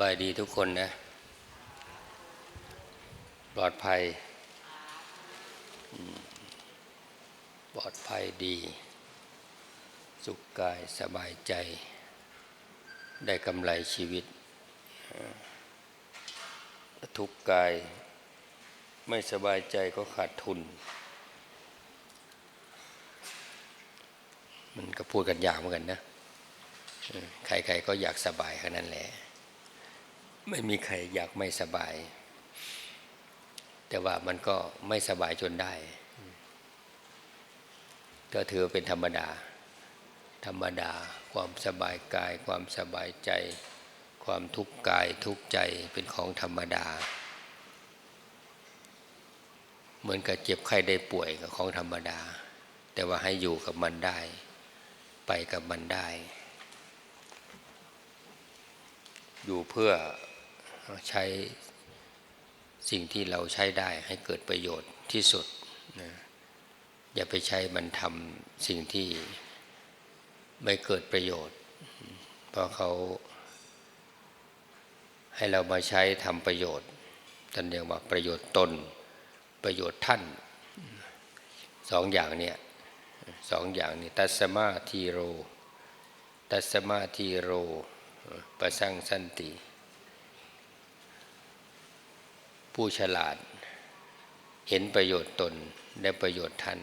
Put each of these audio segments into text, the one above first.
บายดีทุกคนนะ ปลอดภัย ปลอดภัยดี สุขกายสบายใจ ได้กำไรชีวิต ทุกกายไม่สบายใจก็ขาดทุน มันก็พูดกันยากเหมือนกันนะใครๆก็อยากสบายแค่นั้นแหละ ไม่มีใครอยากไม่สบาย แต่ว่ามันก็ไม่สบายจนได้ ก็ถือเป็นธรรมดา ธรรมดา ความสบายกาย ความสบายใจ ความทุกข์กายทุกข์ใจเป็นของธรรมดา เหมือนกับเจ็บไข้ได้ป่วยกับของธรรมดา แต่ว่าให้อยู่กับมันได้ ไปกับมันได้อยู่เพื่อ ใช้สิ่งที่เราใช้ได้ให้เกิดประโยชน์ที่สุดนะอย่าไปใช้มันทำสิ่งที่ไม่เกิดประโยชน์ เพราะเขาให้เรามาใช้ทำประโยชน์ท่านเรียกว่าประโยชน์ตน ประโยชน์ท่านสองอย่างเนี่ยสองอย่างนี้ตัสมาทีโร ตัสมาทีโร ประสังสันติ ผู้ฉลาด เห็นประโยชน์ตนและประโยชน์ท่าน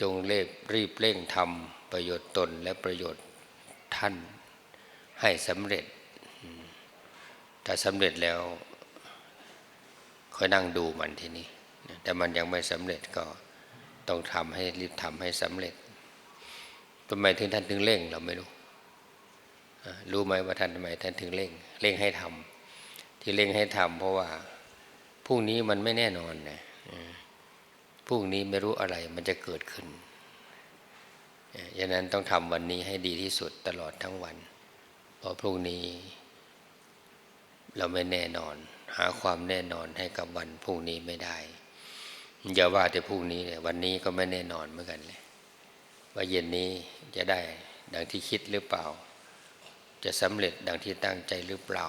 จงเรีบรีบเร่งทำประโยชน์ตนและประโยชน์ท่านให้สำเร็จ ถ้าสำเร็จแล้วค่อยนั่งดูมันทีนี้ แต่มันยังไม่สำเร็จก็ต้องทำให้รีบทำให้สำเร็จทำไมถึงท่านถึงเร่งเราไม่รู้ รู้ไหมว่าท่านทำไมท่านถึงเร่ง เร่งให้ทำ ที่เร่งให้ทำเพราะว่าพรุ่งนี้มันไม่แน่นอนนะพรุ่งนี้ไม่รู้อะไรมันจะเกิดขึ้นดังนั้นต้องทำวันนี้ให้ดีที่สุดตลอดทั้งวัน เพราะพรุ่งนี้ เราไม่แน่นอน หาความแน่นอนให้กับวันพรุ่งนี้ไม่ได้อย่าว่าแต่พรุ่งนี้เลยวันนี้ก็ไม่แน่นอนเหมือนกันเลยว่าเย็นนี้จะได้ดังที่คิดหรือเปล่า จะสำเร็จดังที่ตั้งใจหรือเปล่า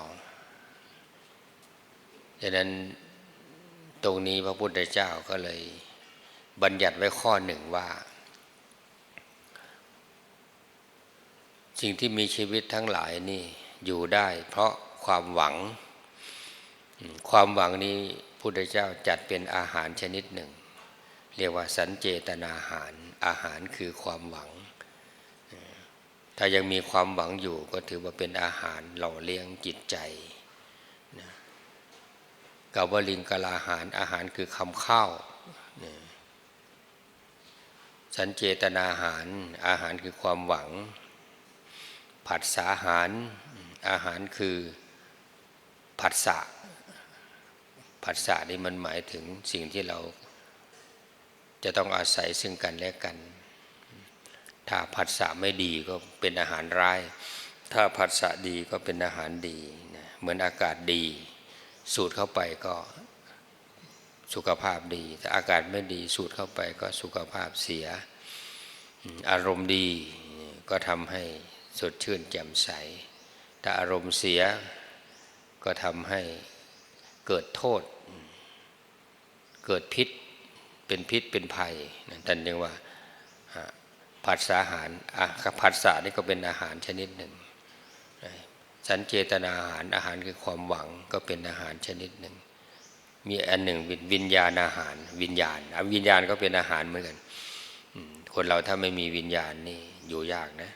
ดังนั้นตรงนี้พระพุทธเจ้าก็เลย บัญญัติไว้ข้อหนึ่งว่า สิ่งที่มีชีวิตทั้งหลายนี่อยู่ได้เพราะความหวัง ความหวังนี้พุทธเจ้าจัดเป็นอาหารชนิดหนึ่ง เรียกว่าสันเจตนาอาหาร อาหารคือความหวัง ถ้ายังมีความหวังอยู่ก็ถือว่าเป็นอาหารหล่อเลี้ยงจิตใจ กับวลิงกลาหารอาหารคือคำข้าวสันเจตนาอาหารอาหารคือความหวัง ผัสสาหารอาหารคือผัสสะผัสสะนี่มันหมายถึงสิ่งที่เราจะต้องอาศัยซึ่งกันและกัน ถ้าผัสสะไม่ดีก็เป็นอาหารร้าย ถ้าผัสสะดีก็เป็นอาหารดี เหมือนอากาศดี สูดเข้าไปก็สุขภาพดีถ้าอากาศไม่ดีสูดเข้าไปก็สุขภาพเสีย อารมณ์ดีก็ทำให้สดชื่นแจ่มใสถ้าอารมณ์เสียก็ทำให้เกิดโทษ เกิดพิษเป็นพิษเป็นภัยนั่นเรียกว่าผัสสะอาหารผัสสะนี่ก็เป็นอาหารชนิดหนึ่ง สันเจตนาอาหารอาหารคือความหวังก็เป็นอาหารชนิดหนึ่ง มีอันหนึ่งวิญญาณอาหาร วิญญาณวิญญาณก็เป็นอาหารเหมือนกันคนเราถ้าไม่มีวิญญาณนี่อยู่ยากนะ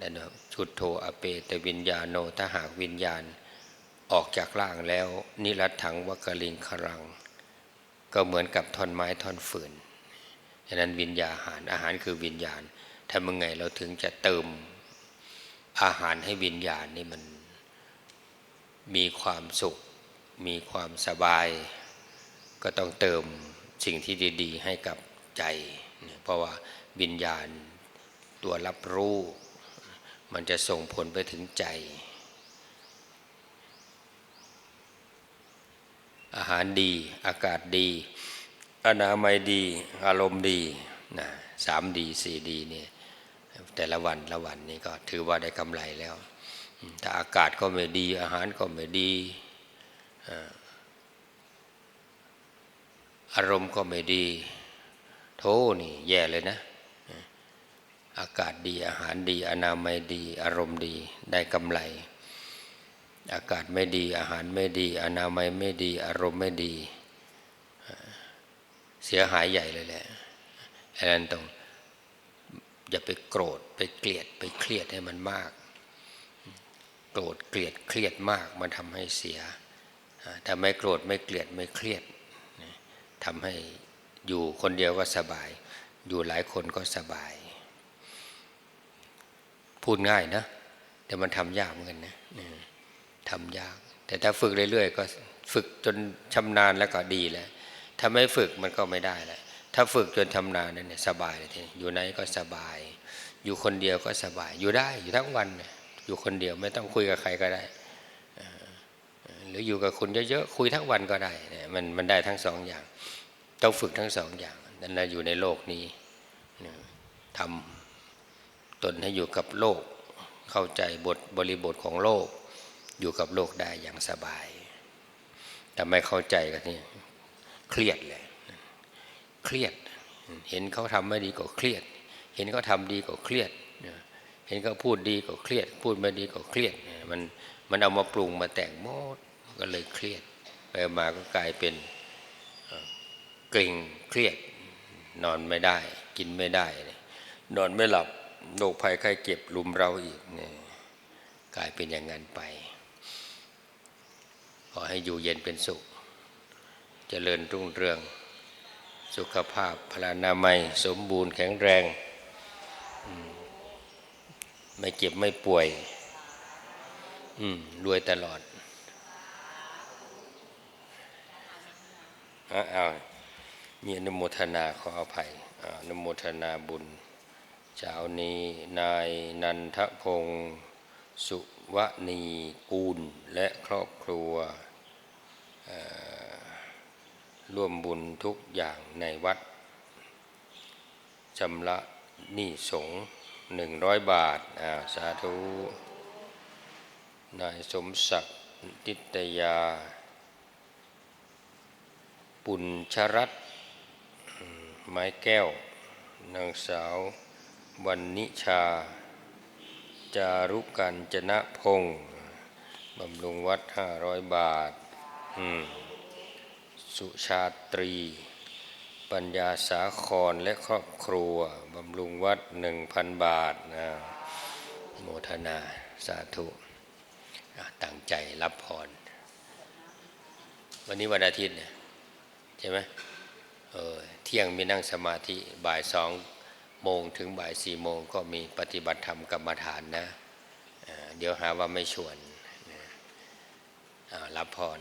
นั่นชุดโทอเปตวิญญาโนถ้าหากวิญญาณออกจากร่างแล้ว นิรัตถังวกลิงครัง ก็เหมือนกับท่อนไม้ท่อนฝืนฉะนั้นวิญญาอาหารอาหารคือวิญญาณทำยังไงเราถึงจะเติม อาหารให้วิญญาณนี่มันมีความสุข มีความสบาย ก็ต้องเติมสิ่งที่ดี ๆ ให้กับใจ เพราะว่าวิญญาณตัวรับรู้ มันจะส่งผลไปถึงใจ อาหารดีอากาศดี อนามัยดี อารมณ์ดีนะสามดีสี่ดีเนี่ย แต่ละวันละวันนี่ก็ถือว่าได้กำไรแล้วอืมถ้าอากาศก็ไม่ดีอาหารก็ไม่ดีอารมณ์ก็ไม่ดี โทนี่ แย่เลยนะ อากาศดีอาหารดี อนามัยดี อารมณ์ดีได้กำไร อากาศไม่ดี อาหารไม่ดี อนามัยไม่ดี อารมณ์ไม่ดี เสียหายใหญ่เลยแหละอันนั้นต้อง อย่าไปโกรธไปเกลียดไปเครียดให้มันมาก โกรธเกลียดเครียดมากมันทำให้เสียถ้าไม่โกรธไม่เกลียดไม่เครียดทำให้อยู่คนเดียวก็สบาย อยู่หลายคนก็สบาย พูดง่ายนะ แต่มันทำยากเหมือนกันนะทำยาก แต่ถ้าฝึกเรื่อยๆก็ฝึกจนชำนาญแล้วก็ดีแล้วถ้าไม่ฝึกมันก็ไม่ได้แล้ว ถ้าฝึกจนชำนาญเนี่ยสบายเลยทีนี้อยู่ไหนก็สบาย อยู่คนเดียวก็สบาย อยู่ได้อยู่ทั้งวันอยู่คนเดียวไม่ต้องคุยกับใครก็ได้หรืออยู่กับคนเยอะๆคุยทั้งวันก็ได้เนี่ยมันมันได้ทั้งสองอย่าง ต้องฝึกทั้งสองอย่างนั่นแหละอยู่ในโลกนี้ทำตนให้อยู่กับโลก เข้าใจบทบริบทของโลก อยู่กับโลกได้อย่างสบาย แต่ไม่เข้าใจก็นี่เครียดเลย เครียด เห็นเขาทำไม่ดีก็เครียด เห็นเขาทำดีก็เครียด เห็นเขาพูดดีก็เครียด พูดไม่ดีก็เครียด มันมันเอามาปรุงมาแต่งโมดก็เลยเครียด ไปมาก็กลายเป็นเกร็งเครียด นอนไม่ได้ กินไม่ได้ นอนไม่หลับโรคภัยไข้เจ็บลุมเราอีกเนี่ยกลายเป็นอย่างนั้นไป ขอให้อยู่เย็นเป็นสุขเจริญรุ่งเรือง สุขภาพพลานามัย สมบูรณ์แข็งแรง ไม่เจ็บไม่ป่วยรวยตลอดเอามีอนุโมทนาขออภัยอนุโมทนาบุญเช้านี้นายนันทพงศ์สุวณีกูลและครอบครัว ร่วมบุญทุกอย่างในวัดชำระหนี้สงหนึ่งร้อยบาทาสาธุนายสมศักดิ์ติตยา ปุญชรัตไม้แก้ว นางสาว วันนิชา จารุกันจนะพงศ์บำรุงวัดห้าร้อยบาท อืม สุชาตรี ปัญญาสาครและครอบครัวบำรุงวัดหนึ่งพันบาทนะโมทนาสาธุตั้งใจรับพร วันนี้วันอาทิตย์เนี่ยใช่ไหมเออเที่ยงมีนั่งสมาธิบ่ายสองโมงถึงบ่ายสี่โมงก็มีปฏิบัติธรรมกรรมฐานนะเดี๋ยวหาว่าไม่ชวนรับพร